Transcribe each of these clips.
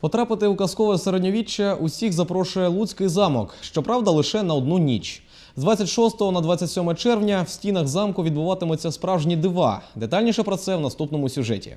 Потрапити у казкове середньовіччя усіх запрошує Луцький замок, щоправда, лише на одну ніч. З 26 на 27 червня в стінах замку відбуватимуться справжні дива. Детальніше про це в наступному сюжеті.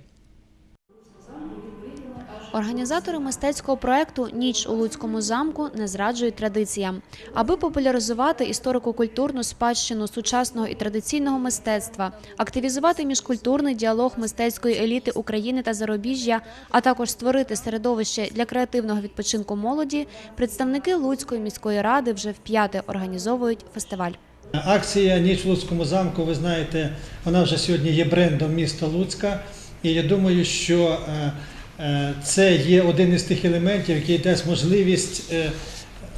Організатори мистецького проекту Ніч у Луцькому замку не зраджують традиціям. Аби популяризувати історико-культурну спадщину сучасного і традиційного мистецтва, активізувати міжкультурний діалог мистецької еліти України та зарубіжжя, а також створити середовище для креативного відпочинку молоді, представники Луцької міської ради вже вп'яте організовують фестиваль. Акція Ніч в Луцькому замку, ви знаєте, вона вже сьогодні є брендом міста Луцька. І я думаю, що е, це є один із тих елементів, який дасть можливість е,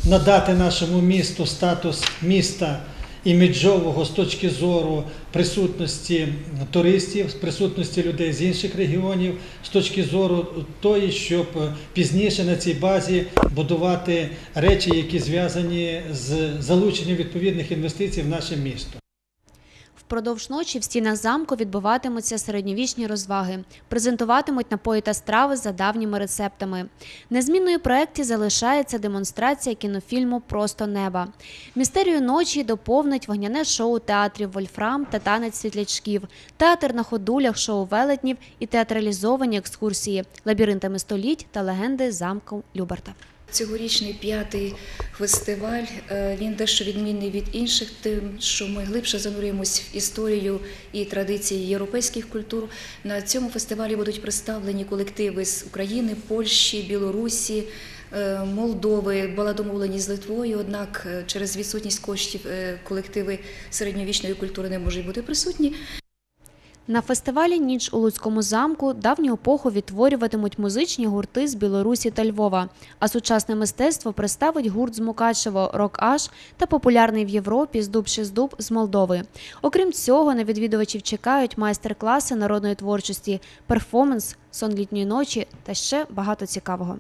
надати нашому місту статус міста іміджового з точки зору присутності туристів, присутності людей з інших регіонів, з точки зору тої, щоб пізніше на цій базі будувати речі, які зв'язані з залученням відповідних інвестицій в наше місто. Впродовж ночі в стінах замку відбуватимуться середньовічні розваги, презентуватимуть напої та страви за давніми рецептами. Незмінною проєкті залишається демонстрація кінофільму Просто неба. Містерію ночі доповнить вогняне шоу театрів Вольфрам та танець світлячків, театр на ходулях, шоу велетнів і театралізовані екскурсії лабіринтами століть та легенди замку Люберта. Цьогорічний п'ятий фестиваль е, він дещо відмінний від інших, тим, що ми глибше занурюємось в історію і традиції європейських культур. На цьому фестивалі будуть представлені колективи з України, Польщі, Білорусі. е, Молдови була домовленість з Литвою, однак е, через відсутність коштів колективи середньовічної культури не можуть бути присутні. На фестивалі Ніч у Луцькому замку давню епоху відтворюватимуть музичні гурти з Білорусі та Львова. А сучасне мистецтво представить гурт з Мукачево Рок Аш та популярний в Європі Здубши здуб Шиздуб з Молдови. Окрім цього, на відвідувачів чекають майстер-класи народної творчості, перформанс, сон літньої ночі та ще багато цікавого.